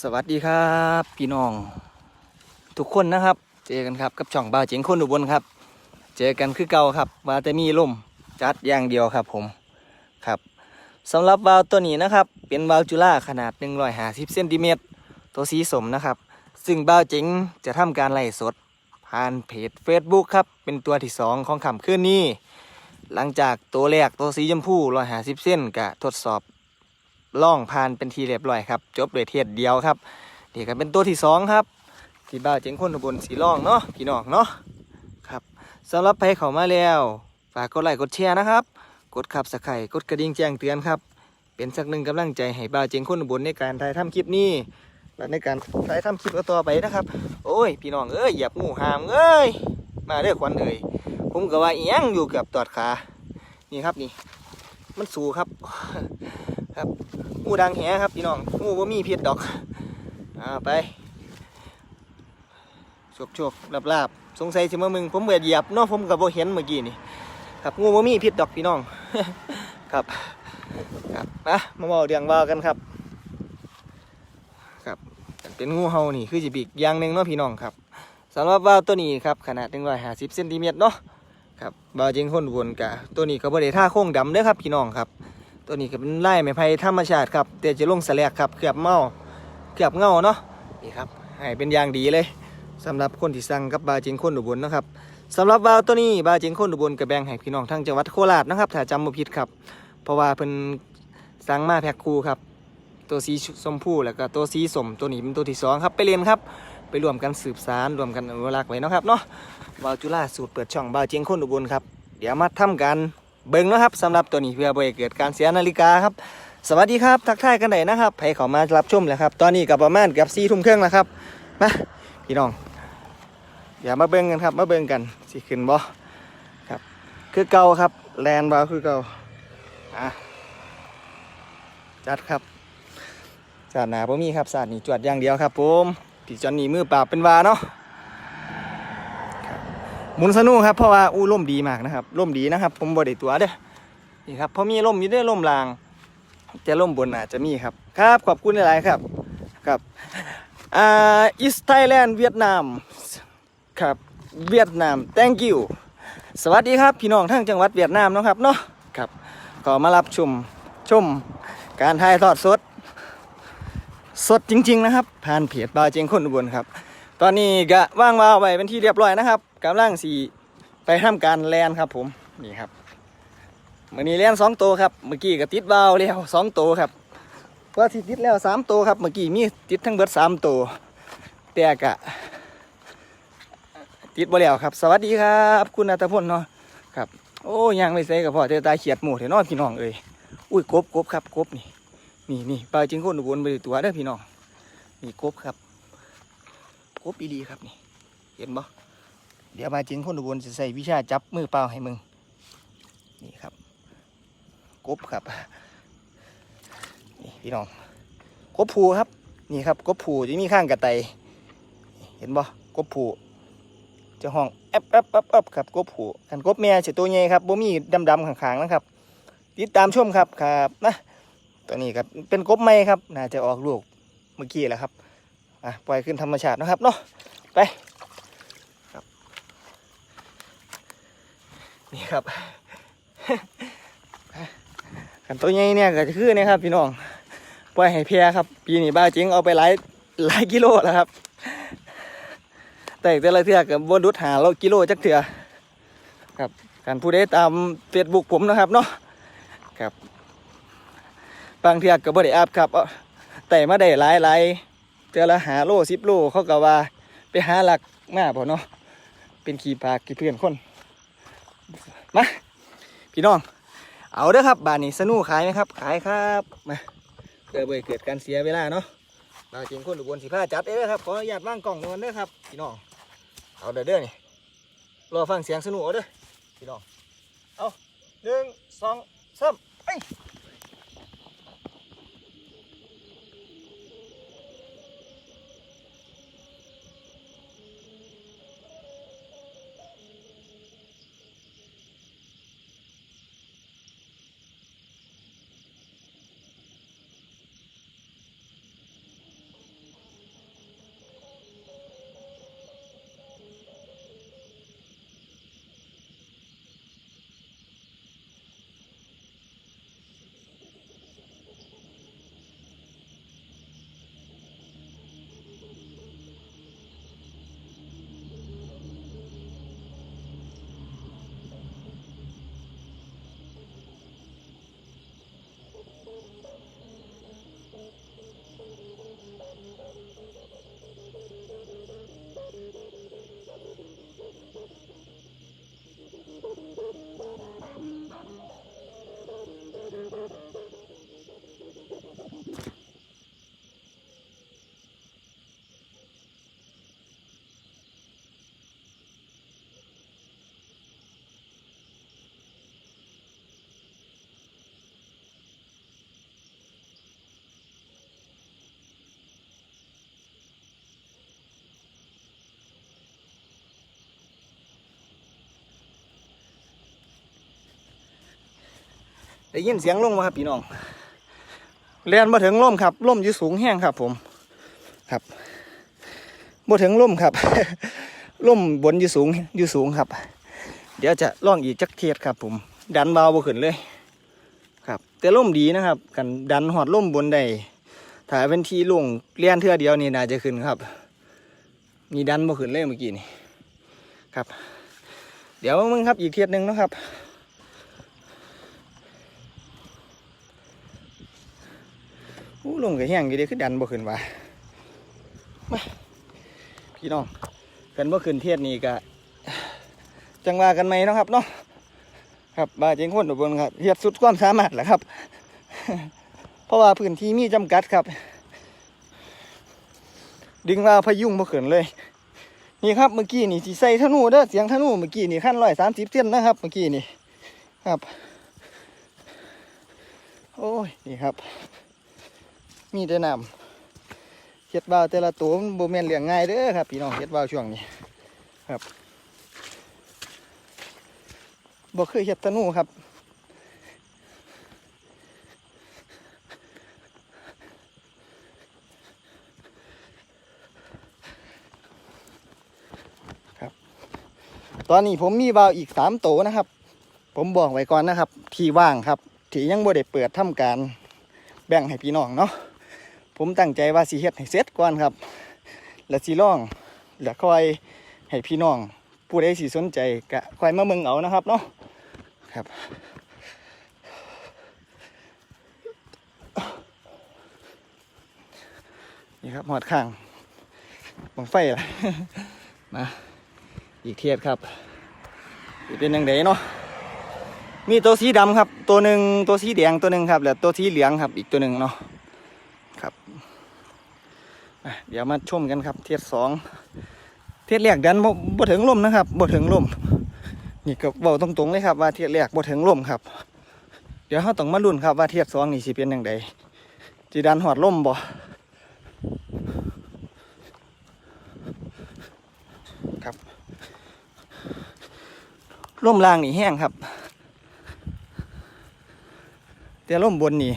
สวัสดีครับพี่น้อง ทุกคนนะครับ เจอกันครับกับช่องบาเจ๋งคนอุบลครับ เจอกันคือเก่าครับว่าแต่มีลมจัดอย่างเดียวครับผมครับสำหรับวาลตัวนี้นะครับ เป็นวาลจุฬาขนาด 150เซนติเมตรตัวสีสมนะครับ ซึ่งบาเจ๋งจะทำการไล่สด ผ่านเพจ Facebook ครับ เป็นตัวที่ 2 ของค่ำคืนนี้หลังจากตัวแรกตัวสีชมพู150เส้นกะทดสอบ ล่องผ่านเป็นทีเรียบร้อยครับ จบด้วยเทียดเดียวครับเดี๋ยวกันเป็นตัวที่สองครับที่บ้าเจ๋งคนบลสีล่องเนาะพี่น้องเนาะครับสำหรับใครเข้ามาแล้วฝากกดไลค์กดแชร์นะครับ กดขับสไครต์กดกระดิ่งแจ้งเตือนครับ เป็นสักหนึ่งกำลังใจให้บ้าเจ๋งคนบลในการถ่ายทำคลิปนี้และในการถ่ายทำคลิปต่อไปนะครับ โอ้ย พี่น้องเอ้ยเหยียบงูหามเอ้ยมาเด้อควันเอ้ยผมก็ว่าเอียงอยู่กับตอดขานี่ครับนี่ มันสูครับ ครับงูดังแหครับพี่น้องงูว่ามีพิษดอกอ่าไปชคโชคลาบลาบสงสัยสิมามึงผมเบียดเหยียบเนาะผมกับโบเห็นเมื่อกี้นี่ครับงูว่ามีพิษดอกพี่น้อง ครับครับนะมาบอกเรื่องว่ากันครับ ครับเป็นงูเห่านี่คือจีบีกอย่างหนึ่งเนาะพี่น้องครับสำหรับว่าวตัวนี้ครับขนาด150เซนติเมตรเนาะ ครับบาจิงคนวนกะตัวนี้ก็บ่ได้ท่าโค้งดำเด้อครับพี่น้องครับ ตัวนี้ก็เป็นไล่ไม้ไผ่ธรรมชาติครับแต่จะลงสแสลกครับเกือบเมาเกือบเงาเนาะนี่ครับให้เป็นอย่างดีเลยสำหรับคนที่สั่งกับบาจิงคนอุบลนะครับสำหรับบาวตัวนี้บาจิงคนอุบลกับแบงให้พี่น้องทั้งจังหวัดโคราชนะครับถ้าจำบ่ผิดครับ เพราะว่าเพิ่นสั่งมาแพ็คคู่ครับ ตัวสีชมพูแล้วก็ตัวสีสมตัวนี้เป็นตัวที่สองครับไปเรียนครับ ไปรวมกันสืบสารรวมกันอนุรักษ์ไว้นะครับเนาะ บาวจุฬาสูตรเปิดช่องบาวเจียงคนอุบลครับ เดี๋ยวมาทำการเบิ่งนะครับสำหรับตัวนี้เพื่อบ่ให้เกิดการเสียนาฬิกาครับ สวัสดีครับทักทายกันได้นะครับใครเข้ามารับชมแล้วครับ ตอนนี้กับประมาณเกับสี่ทุ่มครึ่งแล้วครับมาพี่น้องเดี๋ยวมาเบิ่งกันครับมาเบิ่งกันสิขึ้นบ่ครับ คือเก่าครับแลนบ่าคือเก่าอะจัดครับสาดหนาบ่มีครับสาดนี่จวดอย่างเดียวครับผมพี่จอนนี่มือปล่าเป็นวาเนาะ หมุนสนุกครับเพราะว่าอู้ร่มดีมากนะครับร่มดีนะครับ ผมบไดตัวเด้อนี่ครับเพราะมีร่มอยู่ด้อร่มลางแต่ร่มบนอาจจะมีครับ ครับขอบคุณหลายๆครับครับอ่าอิสไทยแลนด์เวียดนามครับเวียดนาม thank you สวัสดีครับพี่น้องทั้งจังหวัดเวียดนามนะครับเนาะครับขอมารับชมชมการถ่ายทอดสด สดจริง ๆ นะครับ ผ่านเพจบาเจงคนอุบลครับ ตอนนี้ก็ว่างวาวไว้เป็นที่เรียบร้อยนะครับ กำลังสีไปทำการแลนครับผมนี่ครับมื่อนี้แลนสองตัวครับเมื่อกี้ก็ติดวาวแล้วสองตัวครับว่าที่ติดแล้วสามตัวครับเมื่อกี้มีติดทั้งเบิดสามตัวแต่กะติดบ่แล้วครับ สวัสดีครับ คุณนัทพลเนาะครับ โอ้ยังไม่ใส่กับพ่อเจอตาเขียดหมูเถนอนพี่น้องเอ้ยอุ้ยกบกบครับกบนี่นี่นี่ปลาจิงโคนอุบลไปตัวเด้อพี่น้องนี่กบครับกบอีดีครับนี่ เห็นบ่ เดี๋ยวมาจริงคนอุบลจะใส่วิชาจับมือเปล่าให้มึง นี่ครับ กบครับ นี่พี่น้อง กบผูครับ นี่ครับ กบผูจะมีข้างกระไต เห็นบ่ กบผูจะห้องแอบแอบแอบแอบครับ กบผูกันกบแม่เฉตัวใหญ่ครับบ่มีดำๆข้างๆนะครับ ติดตามชมครับครับนะตัวนี้ครับเป็นกบไม้ครับ น่าจะออกลูกเมื่อกี้แหละครับ อะ ปล่อยขึ้นธรรมชาตินะครับเนาะ ไปครับ นี่ครับกันตัวใหญ่เนี่ยก็จะคือเนี่ยครับ พี่น้องปล่อยให้เพียครับ ปีนี้บ้าจริงเอาไปหลายหลายกิโลแล้วครับ แต่แต่ละเทือกับบนรุดหาเรากิโลจักเถื่อครับการผู้ใดตามเฟซบุ๊กผมนะครับเนาะครับบางเทือกกับ่ได้อัพครับแต่มาได้หลายหลายเทือละหาโลสิบโลเขาก็ว่าไปหาหลักมาบ่เนาะเป็นขี่ปากขี่เพื่อนคน มาพี่น้อง เอาเด้อครับบานนี้สนุขายไหมครับ ขายครับมาเกิดเบื่อเกิดการเสียเวลาเนาะมาจริงคนอุบลสิผ้าจัดเด้อครับขออนุญาตวางกล่องนวลเด้อครับพี่น้องเอาเด้อเด้อนี่รอฟังเสียงสนุเอาเด้อพี่น้องเอาหนึ่งสองสามไป ได้ยินเสียงลมบ่ครับพี่น้องเรียนมาถึงลมครับลมยู่สูงแห้งครับ ผมครับบ่ถึงลมครับลมบนยู่สูงยู่สูงครับ เดี๋ยวจะล่องอีกจักเทียดครับ ผม ดันเบาบ่ขึ้นเลย ครับ แต่ลมดีนะครับ กันดันหอดลมบนได้ถ้าเป็นที่ลงเลียนเทื่อเดียวนี่น่าจะขึ้นครับ มีดันบ่ขึ้นเลยเมื่อกี้นี่ครับ เดี๋ยวมึงครับอีกเทียดหนึ่งนะครับ อู้ลงกับแห้งอยู่เดีคือดันบ่ขึ้นว่ามาพี่น้องกันบ่ขึ้นเทียดนี้ก็จังว่ากันไหมเนาะครับเนาะครับบาเจงคนอุบลครับเทียดสุดความสามารถแหละครับ เพราะว่าพื้นที่มีจำกัดครับ ดึงว่าพยุงบ่ขึ้นเลย นี่ครับเมื่อกี้นี่ที่ใส่ธนูเด้อเสียงธนูเมื่อกี้นี่ขั้นร้อยสามสิบเส้นนะครับเมื่อกี้นี่ครับ โอ้ยนี่ครับ มีแต่น้ำเฮ็ดว่าวแต่ละตัวมันบ่แม่นเลี้ยงง่ายเด้อครับพี่น้องเฮ็ดว่าวช่วงนี้ครับบ่เคยเฮ็ดธนูครับตอนนี้ผมมีวาวอีกสามโตวนะครับ ผมบอกไว้ก่อนนะครับ ที่ว่างครับ ที่ยังบ่ได้เปิดทำการแบ่งให้พี่น้องเนาะ ผมตั้งใจว่าสิเฮ็ดให้เสร็จก่อนครับ แล้วสิล่องแล้วค่อยให้พี่น้องผู้ใดสิสนใจก็ค่อยมาเมืองเอานะครับเนาะครับนี่ครับหอดข้างบังไฟล่ะมาอีกเทียดครับเป็นยังไงเนาะมีตัวสีดำครับ ตัวหนึ่งตัวสีแดงตัวหนึ่งครับแล้วตัวสีเหลืองครับอีกตัวหนึ่งเนาะ ครับเดี๋ยวมาชมกันครับ เทียดสองเทียดแรกดันบ่ถึงลมนะครับบ่ถึงลมนี่ก็เบาตรงๆเลยครับว่าเทียดแรกบ่ถึงลมครับ เดี๋ยวเราต้องมาลุ้นครับว่าเทียดสองนี่สิเป็นอยังไงจีดันหอดลมบ่ครับลมล่างนี่แห้งครับ แต่ลมบนนี่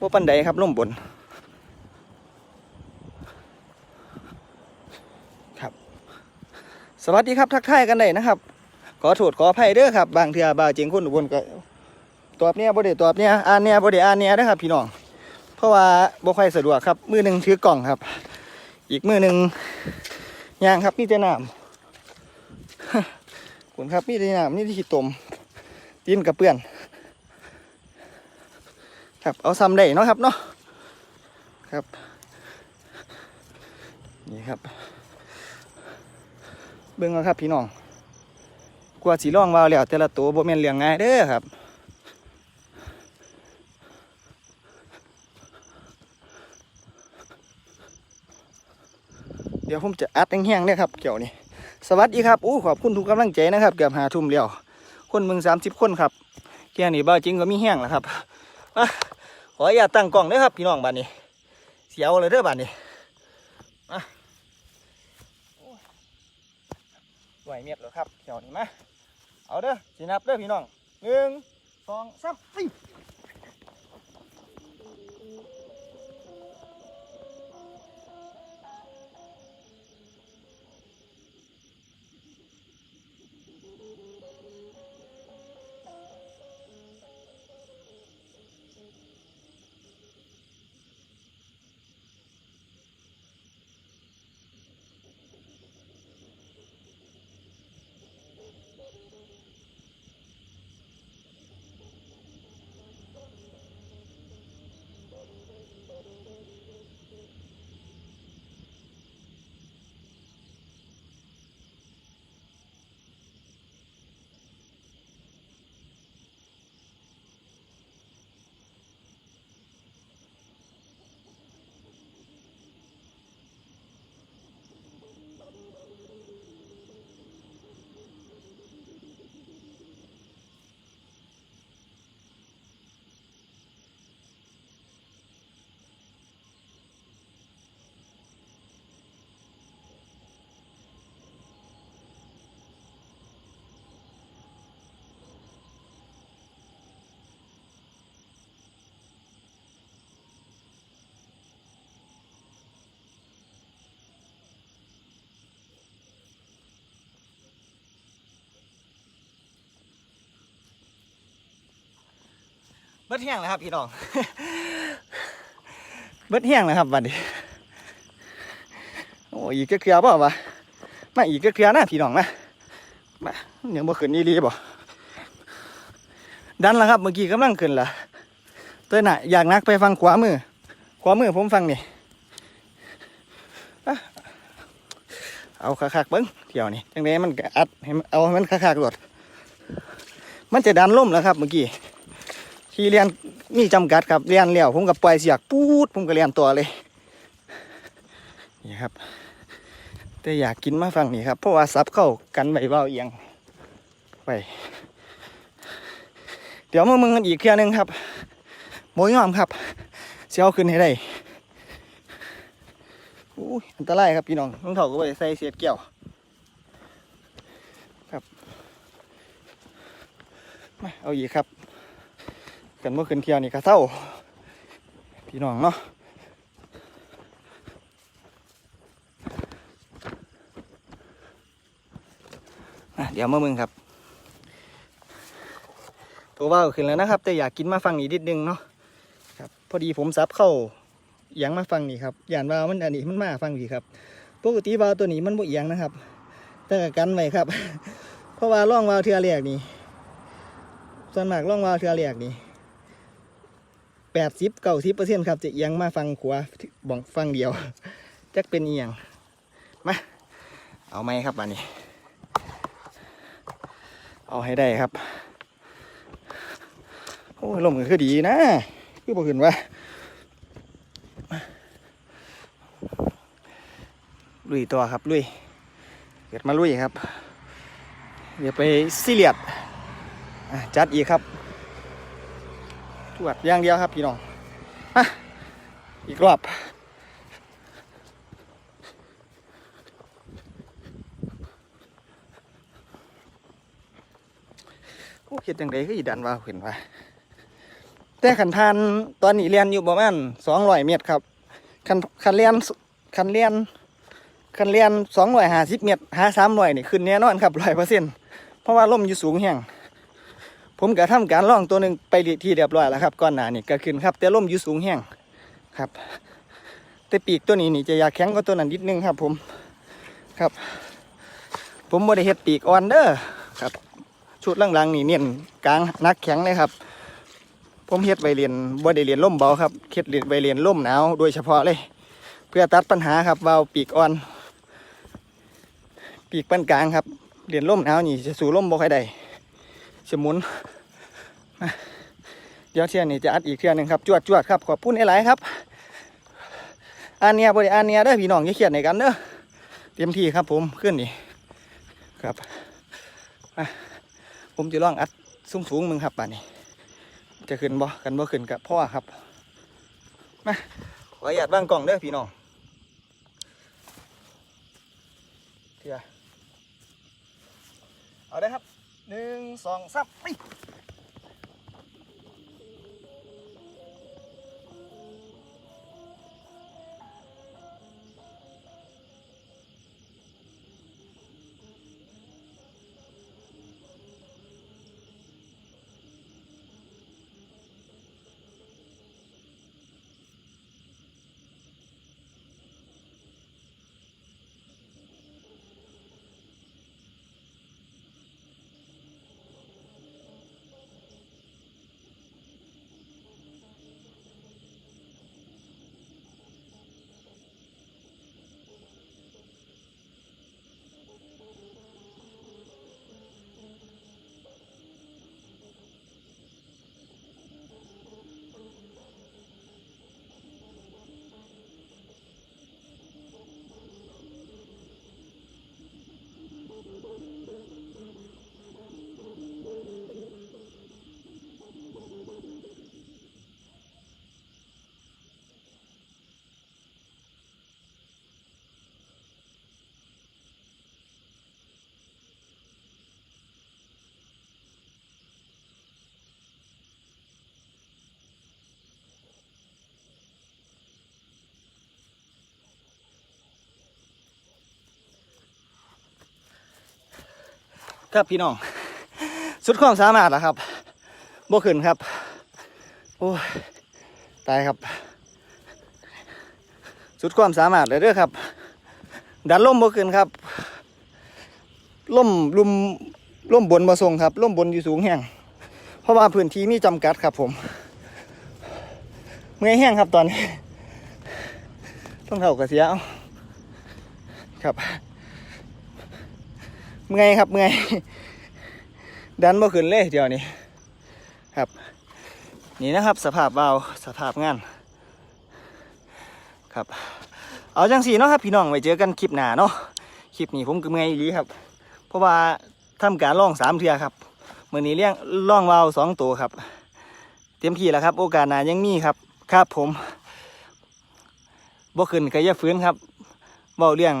ว่าปันใดครับล่มบนครับ สวัสดีครับทักทายกันได้นะครับ ขอโทษขออภัยเด้อครับ บางเทื่อบางจริงคนอุบลก็ตอบเนี่ยบ่ได้ตอบเนี่ยอ่านเนี่ยบ่ได้อ่านเนี่ยนะครับ พี่น้องเพราะว่าบ่ค่อยสะดวกครับ มือหนึ่งถือกล่องครับ อีกมือหนึ่งยางครับมีแต่น้ำคุณครับมีแต่น้ำนี่ที่ตมตีนกับเปื้อน ครับ เอาซ้ำได้เนาะครับเนาะครับ นี่ครับ เบิ่งเอาครับพี่น้องกว่าสีร่องวาวแล้วแต่ละตัวบ่แม่นเลี้ยงง่ายเด้อครับเดี๋ยวผมจะอัดแห้งๆเนี่ยครับเกี่ยวนี่สวัสดีครับอู้ขอบคุณทุกกำลังใจนะครับ เกือบหาทุ่มแล้วคนมึงสามสิบคนครับแค่นี้บ้าจริงก็มีแห้งแล้วครับอะ ขออย่าตั้งกล้องเด้อครับพี่น้องบ้านนี้ เสียวเลยเด้อบ้านนี้มาไหวเมียดหรอครับเกี่ยวนี่มาเอาเด้อสินับเด้อพี่น้องหนึ่งสองสามสี่ เบิดแห้งแล้วครับพี่น้อง เบิดแห้งแล้วครับวันนี้โอ้อีกเครือๆเปล่าวะมาอีกเครือๆนะพี่น้องนะมายังบ่ขึ้นนี่ดีบ่ดันแล้วครับเมื่อกี้กำลังขึ้นละตัวน่ะอยากนักไปฟังขวามือ ขวามือผมฟังนี่เอาคักๆเบิ้งเที่ยวนี่จังไดมันอัดให้เอาให้มันคักๆโลดมันจะดันล่มแล้วครับเมื่อกี้ ขี่เรียนมีจำกัดครับเรียนเลี้ยวผมกับปล่อยเสียกปูดผมก็เรียนตัวเลยนี่ครับ แต่อยากกินมาฟังนี่ครับเพราะว่าซับเข้ากันใบเบาเอียงไปเดี๋ยวมามึงกันอีกเครือหนึงครับโมยอมครับเสียวขึ้นให้ได้อู้ยอันตรายครับพี่น้องต้องเถาก็ไปใส่เสียดเกี่ยวครับมาเอาอีกครับ กันเมื่อคืนเที่ยวนี่ก็เศร้าพี่น้องเนาะเดี๋ยวมามึงครับ ตัวว่าวขึ้นแล้วนะครับ แต่อยากกินมาฟังอีกนิดนึงเนาะครับพอดีผมซับเข้าเอียงมาฟังนี่ครับย่านว่าวมันอันนี้มันมาฟังดีครับปกติว่าวตัวนี้มันบ่เอียงนะครับ แต่กันไว้ครับ เพราะว่าร่องวาวเทือแรกนี่ส่วนมากร่องวาวเทือแรกนี่ แปดสิบเก้าสิบเปอร์เซ็นต์ครับจะเอียงมาฟังขวาบ่องฟังเดียวจักเป็นเอียงมาเอาไหมครับอันนี้ เอาให้ได้ครับ โอ้ยลมก็คือดีนะคือบอกขึ้นว่าลุยตัวครับลุยเกิดมาลุยครับ เดี๋ยวไปซีเรียดจัดอีกครับ ตรวจอย่างเดียวครับพี่น้องอะอีกรอบโอ้เฮ็ดจังไดคืออีดันว่าขึ้นว่าแต่ขันทานตอนนี้เรียนอยู่ประมาณสองร้อยเมตรครับคันคันเรียนคันเรียนคันเรียนสองร้อยห้าสิบเมตรหาสามร้อยนี่ขึ้นแน่นอนครับร้อยเปอร์เซ็นต์เพราะว่าลมอยู่สูงแห้ง ผมก็ทำการล่องตัวหนึ่งไปที่เรียบร้อยแล้วครับก่อนหนานี่ก็ขึ้นครับ แต่ลมอยู่สูงแห้งครับ แต่ปีกตัวนี้นี่จะอยากแข็งกว่าตัวนั้นนิดนึงครับ ผมครับ ผมบ่ได้เฮ็ดปีกอ่อนเด้อครับ ชุดหลังๆนี่เน้นกลางนักแข็งเลยครับ ผมเฮ็ดใบเรียนบ่ได้เรียนล่มเบาครับเฮ็ดเรียนใบเรียนล่มหนาวโดยเฉพาะเลย เพื่อตัดปัญหาครับวาวปีกอ่อน ปีกปานกลางครับเรียนล่มหนาวนี่จะสู่ล่มบ่ค่อยได้ จะมุนเดี๋ยวเที่ยนี่จะอัดอีกเที่ยหนึงครับจวดจวดครับขอบคุณหลายๆครับอันเนียบ่ได้อันเนียเด้อพี่น้องอย่เครียดในกันเด้อเต็มที่ครับผมขึ้นนี่ครับผมจะลองอัดสูงสูงมึงครับป่านนี้ จะขึ้นบ่กันบ่ขึ้นกับพ่อครับมาขออนุญาตบ้างกล่องเด้อพี่น้องเถื่อเอาได้ครับ หนึ่งสองสามไป ครับพี่น้อง สุดความสามารถแล้วครับบ่ขึ้นครับ โอ้ตายครับ สุดความสามารถเลยเด้อครับ ดันล่มบ่ขึ้นครับล่มลุมล่มบนบ่ทรงครับล่มบนอยู่สูงแห้งเพราะว่าพื้นที่มีจำกัดครับ ผม เมื่อยแห้งครับตอนนี้ ต้องเท่ากับเสียเอาครับ เมื่อยครับเมื่อยดันบ่ขึ้นเลยเดี๋ยวนี้ครับ นี่นะครับสภาพเบาสภาพงานครับ เอาจังสีเนาะครับพี่น้องไว้เจอกันคลิปหน้าเนาะคลิปนี้ผมก็เมื่อยอีหลีครับ เพราะว่าทำการล่องสามเทือครับมื่อนี้เลี้ยงล่องวาวสองตัวครับ เต็มที่แล้วครับ โอกาสหน้ายังมีครับ ครับผมบ่ขึ้นก็อย่าฟื้นครับเบาเรื่อง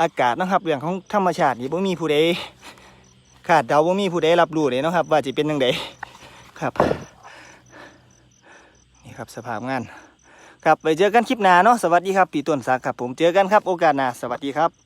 อากาศนะครับเรื่องของธรรมชาตินี่บ่มีผู้ใดคาดเดาบ่มีผู้ใดรับรู้เลยนะครับ ว่าจะเป็นยังไงครับ นี่ครับสภาพงาน ครับไปเจอกันคลิปหน้าเนาะสวัสดีครับปีต้นสาครับผมเจอกันครับโอกาสหน้าสวัสดีครับ